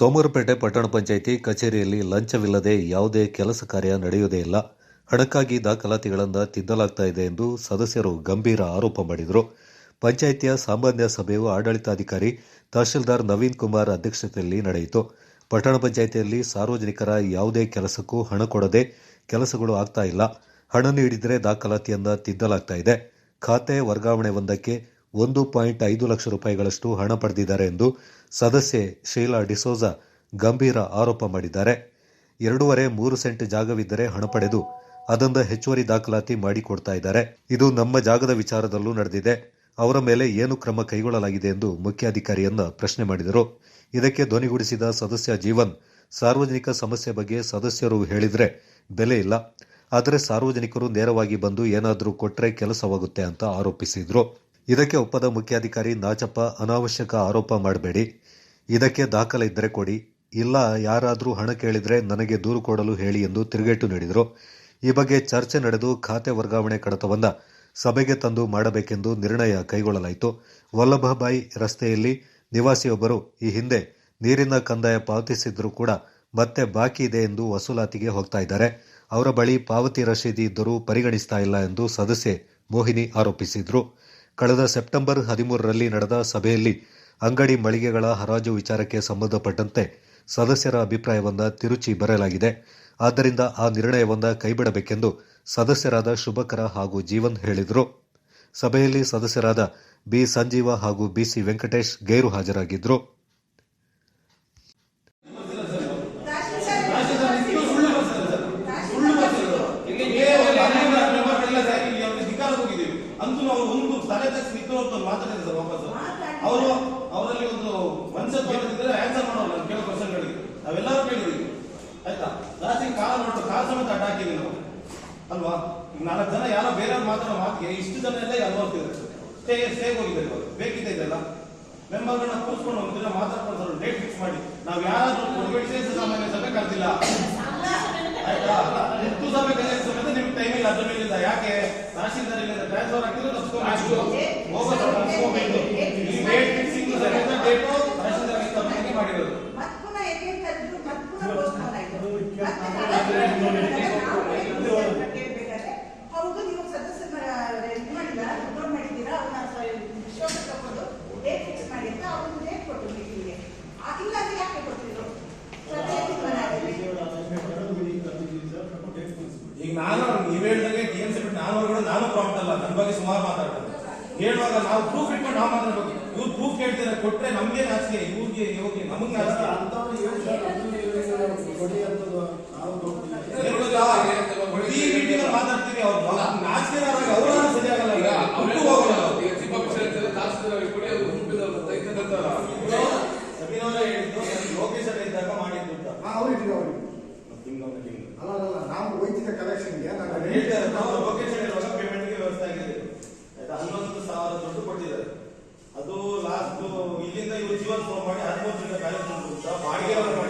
ಸೋಮವಾರಪೇಟೆ ಪಟ್ಟಣ ಪಂಚಾಯಿತಿ ಕಚೇರಿಯಲ್ಲಿ ಲಂಚವಿಲ್ಲದೆ ಯಾವುದೇ ಕೆಲಸ ಕಾರ್ಯ ನಡೆಯುವುದೇ ಇಲ್ಲ. ಹಣಕ್ಕಾಗಿ ದಾಖಲಾತಿಗಳನ್ನು ತಿದ್ದಲಾಗ್ತಾ ಇದೆ ಎಂದು ಸದಸ್ಯರು ಗಂಭೀರ ಆರೋಪ ಮಾಡಿದರು. ಪಂಚಾಯಿತಿಯ ಸಾಮಾನ್ಯ ಸಭೆಯು ಆಡಳಿತಾಧಿಕಾರಿ ತಹಶೀಲ್ದಾರ್ ನವೀನ್ ಕುಮಾರ್ ಅಧ್ಯಕ್ಷತೆಯಲ್ಲಿ ನಡೆಯಿತು. ಪಟ್ಟಣ ಪಂಚಾಯಿತಿಯಲ್ಲಿ ಸಾರ್ವಜನಿಕರ ಯಾವುದೇ ಕೆಲಸಕ್ಕೂ ಹಣ ಕೊಡದೆ ಕೆಲಸಗಳು ಆಗ್ತಾ ಇಲ್ಲ. ಹಣ ನೀಡಿದರೆ ದಾಖಲಾತಿಯನ್ನು ತಿದ್ದಲಾಗ್ತಾ ಇದೆ. ಖಾತೆ ವರ್ಗಾವಣೆ ಒಂದಕ್ಕೆ ಒಂದು ಪಾಯಿಂಟ್ ಐದು ಲಕ್ಷ ರೂಪಾಯಿಗಳಷ್ಟು ಹಣ ಪಡೆದಿದ್ದಾರೆ ಎಂದು ಸದಸ್ಯೆ ಶೀಲಾ ಡಿಸೋಜ ಗಂಭೀರ ಆರೋಪ ಮಾಡಿದ್ದಾರೆ. ಎರಡೂವರೆ ಮೂರು ಸೆಂಟ್ ಜಾಗವಿದ್ದರೆ ಹಣ ಪಡೆದು ಅದೊಂದ ಹೆಚ್ಚುವರಿ ದಾಖಲಾತಿ ಮಾಡಿಕೊಡ್ತಾ ಇದ್ದಾರೆ. ಇದು ನಮ್ಮ ಜಾಗದ ವಿಚಾರದಲ್ಲೂ ನಡೆದಿದೆ. ಅವರ ಮೇಲೆ ಏನು ಕ್ರಮ ಕೈಗೊಳ್ಳಲಾಗಿದೆ ಎಂದು ಮುಖ್ಯಾಧಿಕಾರಿಯನ್ನ ಪ್ರಶ್ನೆ ಮಾಡಿದರು. ಇದಕ್ಕೆ ಧ್ವನಿಗೂಡಿಸಿದ ಸದಸ್ಯ ಜೀವನ್, ಸಾರ್ವಜನಿಕ ಸಮಸ್ಯೆ ಬಗ್ಗೆ ಸದಸ್ಯರು ಹೇಳಿದ್ರೆ ಬೆಲೆ ಇಲ್ಲ. ಆದರೆ ಸಾರ್ವಜನಿಕರು ನೇರವಾಗಿ ಬಂದು ಏನಾದರೂ ಕೊಟ್ಟರೆ ಕೆಲಸವಾಗುತ್ತೆ ಅಂತ ಆರೋಪಿಸಿದ್ರು. ಇದಕ್ಕೆ ಒಪ್ಪದ ಮುಖ್ಯಾಧಿಕಾರಿ ನಾಚಪ್ಪ ಅನಾವಶ್ಯಕ ಆರೋಪ ಮಾಡಬೇಡಿ. ಇದಕ್ಕೆ ದಾಖಲೆ ಇದ್ದರೆ ಕೊಡಿ. ಇಲ್ಲ, ಯಾರಾದರೂ ಹಣ ಕೇಳಿದರೆ ನನಗೆ ದೂರು ಕೊಡಲು ಹೇಳಿ ಎಂದು ತಿರುಗೇಟು ನೀಡಿದರು. ಈ ಬಗ್ಗೆ ಚರ್ಚೆ ನಡೆದು ಖಾತೆ ವರ್ಗಾವಣೆ ಕಡತವನ್ನ ಸಭೆಗೆ ತಂದು ಮಾಡಬೇಕೆಂದು ನಿರ್ಣಯ ಕೈಗೊಳ್ಳಲಾಯಿತು. ವಲ್ಲಭಭಾಯಿ ರಸ್ತೆಯಲ್ಲಿ ನಿವಾಸಿಯೊಬ್ಬರು ಈ ಹಿಂದೆ ನೀರಿನ ಕಂದಾಯ ಪಾವತಿಸಿದ್ದರೂ ಕೂಡ ಮತ್ತೆ ಬಾಕಿ ಇದೆ ಎಂದು ವಸೂಲಾತಿಗೆ ಹೋಗ್ತಾ ಇದ್ದಾರೆ. ಅವರ ಬಳಿ ಪಾವತಿ ರಶೀದಿ ಇದ್ದರೂ ಪರಿಗಣಿಸ್ತಾ ಇಲ್ಲ ಎಂದು ಸದಸ್ಯೆ ಮೋಹಿನಿ ಆರೋಪಿಸಿದ್ರು. ಕಳೆದ ಸೆಪ್ಟೆಂಬರ್ ಹದಿಮೂರರಲ್ಲಿ ನಡೆದ ಸಭೆಯಲ್ಲಿ ಅಂಗಡಿ ಮಳಿಗೆಗಳ ಹರಾಜು ವಿಚಾರಕ್ಕೆ ಸಂಬಂಧಪಟ್ಟಂತೆ ಸದಸ್ಯರ ಅಭಿಪ್ರಾಯವನ್ನು ತಿರುಚಿ ಬರೆಯಲಾಗಿದೆ. ಆದ್ದರಿಂದ ಆ ನಿರ್ಣಯವನ್ನು ಕೈಬಿಡಬೇಕೆಂದು ಸದಸ್ಯರಾದ ಶುಭಕರ ಹಾಗೂ ಜೀವನ್ ಹೇಳಿದರು. ಸಭೆಯಲ್ಲಿ ಸದಸ್ಯರಾದ ಬಿ. ಸಂಜೀವ ಹಾಗೂ ಬಿಸಿ ವೆಂಕಟೇಶ್ ಗೈರು ಹಾಜರಾಗಿದ್ದರು ಅಂತೂ ಅವರು ಒಂದು ತಲೆ ತಗ್ಸಿ ನಿಂತು ಅಂತ ಮಾತಾಡಿದ್ರು ಸರ್ ವಾಪಸ್ ಅವರು ಅವರಲ್ಲಿ ಒಂದು ಮನ್ಸತ್ ಕೇಳಿದ್ರೆ ಆನ್ಸರ್ ಮಾಡೋಲ್ಲ ನಾನು ಕೇಳೋ ಕ್ವಶನ್ಗಳಿಗೆ ನಾವೆಲ್ಲರೂ ಕೇಳಿದ್ವಿ. ಆಯ್ತಾ? ಜಾಸ್ತಿ ಕಾಲ ನೋಡ್ತು ಕಾಲ ಸಮೇತ ಅಡ್ಡ ಹಾಕಿದ್ವಿ ನಾವು. ಅಲ್ವಾ? ಈಗ ನಾಲ್ಕು ಜನ ಯಾರೋ ಬೇರೆ ಮಾತಾಡೋ ಮಾತಿಗೆ ಇಷ್ಟು ಜನ ಎಲ್ಲ ಅನುಭವಿಸ್ತಿದ್ದಾರೆ ಸ್ಟೇ ಸ್ಟೇಗೆ ಹೋಗಿದ್ದಾರೆ ಇವಾಗ. ಬೇಕಿದೆ ಇದೆಲ್ಲ? ಮೆಂಬರ್ಗಳನ್ನ ಕೂರ್ಸ್ಕೊಂಡು ಒಂದು ದಿನ ಮಾತಾಡ್ಕೊಂಡು ಡೇಟ್ ಫಿಕ್ಸ್ ಮಾಡಿ. ನಾವು ಯಾರಾದ್ರೂ ಕೊಡಬೇಡಿ ಸಾಮಾನ್ಯ ಸಭೆ ಕರೆದಿಲ್ಲ ಆಯ್ತಾ? ಮುತ್ತು ಸಭೆ ಕಲಿಯೋ ಸಮೇತ ನಿಮ್ಗೆ ಟೈಮ್ ಇಲ್ಲ ಅದ್ರ ಮೇಲಿಂದ. ಯಾಕೆ? ತಹಶೀಲ್ದಾರ್ ಇಲ್ಲ ಟ್ರಾನ್ಸ್ಫರ್ ಆಗ್ತಿದ್ರೆ ತಪ್ಸ್ಕೊಬೇಕು ಹೋಗೋ ಸರ್ ತಪ್ಸ್ಕೊಬೇಕು ಈ ಡೇಟ್ ಫಿಕ್ಸಿಂಗ್ ಸಮೇತ ಡೇಟ್ ತಹಶೀಲ್ದಾರ್ ತಪ್ಪಿಗೆ ಮಾಡಿರೋದು. ಮತ್ ಪುನಃ ಎಲ್ಲಿ ತಂದ್ರು ಮತ್ ಪುನಃ postpone ಆಯ್ತು. ಮತ್ತೆ ಕೇಳ್ಬೇಕಾದ್ರೆ, ಹೌದು ನೀವು ಸದಸ್ಯರ ಇದು ಮಾಡಿಲ್ಲ ರಿಪೋರ್ಟ್ ಮಾಡಿದ್ದೀರಾ? ಅವ್ರನ್ನ ವಿಶ್ವಾಸ ತಗೊಂಡು ಡೇಟ್ ಫಿಕ್ಸ್ ಮಾಡಿ ಅಂತ ಅವ್ರನ್ನ ಡೇಟ್ ಕೊಟ್ಟು ಮೀಟಿಂಗ್ಗೆ. ಇಲ್ಲ ಅಂದ್ರೆ ಯಾಕೆ ಕೊಟ್ಟಿದ್ರು ಸಭೆ ತೀರ್ಮಾನ ಈಗ ನಾನು ನೀವು ಹೇಳ್ದಂಗೆ ಎಂ ನಾನು ಪ್ರಾಂಪ್ಟ್ ಅಲ್ಲ ನನ್ನ ಬಗ್ಗೆ ಸುಮಾರು ಮಾತಾಡ್ತಾರೆ. ಹೇಳುವಾಗ ನಾವು ಪ್ರೂಫ್ ಇಟ್ಕೊಂಡು ನಾವು ಮಾತಾಡ್ಬೇಕು. ಇವ್ರು ಪ್ರೂಫ್ ಕೇಳ್ತಿದ್ರೆ ಕೊಟ್ರೆ ನಮ್ಗೆ ನಾಚಿಕೆ ಇವ್ರಿಗೆ ಇವ್ರಿಗೆ ನಮಗೆ ನಾಚಿಕೆ ಮೀಟಿಂಗ್ ಅಲ್ಲಿ ಮಾತಾಡ್ತೀವಿ ಅವ್ರು. ನಾಚಿಕೆ ಅವ್ರ ಸರಿಯಾಗಲ್ಲ. ಈಗ ಅವರು ಹೋಗಲ್ಲ. ಅವ್ರು. ಹೇಳಿದ್ದು ಲೋಕೇಶ್ ಅವ್ರು ಇದ್ದಾಗ ಮಾಡಿದ್ದು ಅಂತ. ಅವ್ರಿಗೆ ಅವ್ರಿಗೆ ಅಲ್ಲ ಅಲ್ಲ ನಾವು ವೈದ್ಯಕ ಕಲೆಕ್ಷನ್ಗೆ ನಾನು ನಾನು ಇಲ್ಲಿಂದ ಇವರು ಜೀವನ ಫೋನ್ ಮಾಡಿ ಹದಿಮೂರು ಜನ ಬಾಡಿಗೆ ಬಾಡಿಗೆ